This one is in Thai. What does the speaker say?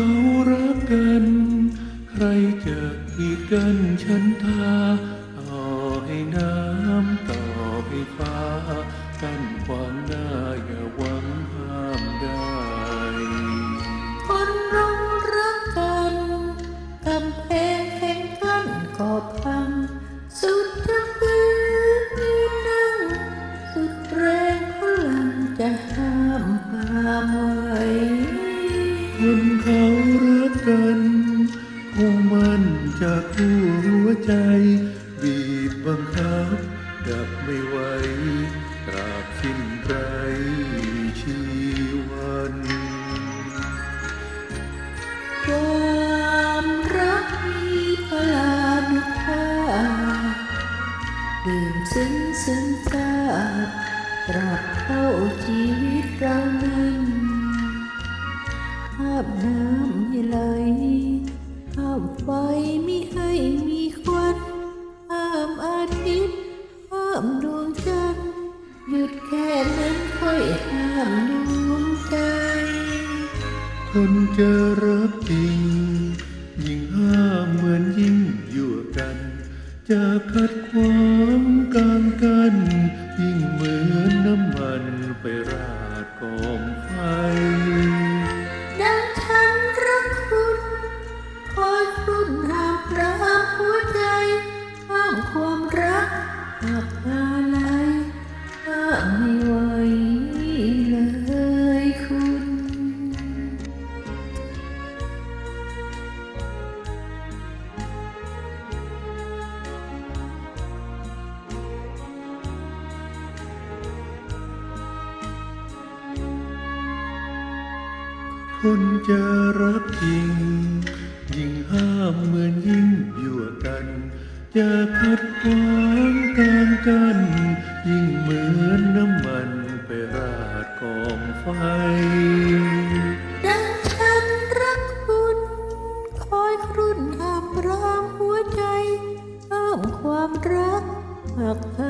เขารักกัน ใครจะกีดกันฉันทาต่อให้น้ำต่อให้ฟ้ากันความหน้าอย่าหวังห้ามได้คนเรารักกันกำแพงแห่งกันก็พัง สุดจะฝืนยืนนั่งสุดแรงพลังจะห้ามปามไว้ จากหัวใจ บีบบังคับดับไม่ไหวตราบสิ้นไรชีวันความรักมีพลานุภาพดื่มซึ้งซึ้งซาบตราบเท่าชีว ไมิให้มีควันห้ามอาทิตย์ห้ามดวงจันทร์หยุดแค่นั้นค่อยห้ามดวงใจ คนจะรักจริง ยิ่งห้ามเหมือนยิ่งยั่วกัน จะขัดขวางกลางกัน คนจะรักจริง ยิ่งห้ามเหมือนยิ่งอยู่กัน จะขัดขวางกลางกัน ยิ่งเหมือนน้ำมันไปราดกองไฟดังฉันรักคุณ คอยครุ่นห้ามรามหัวใจเพิ่มความรักหากเธอ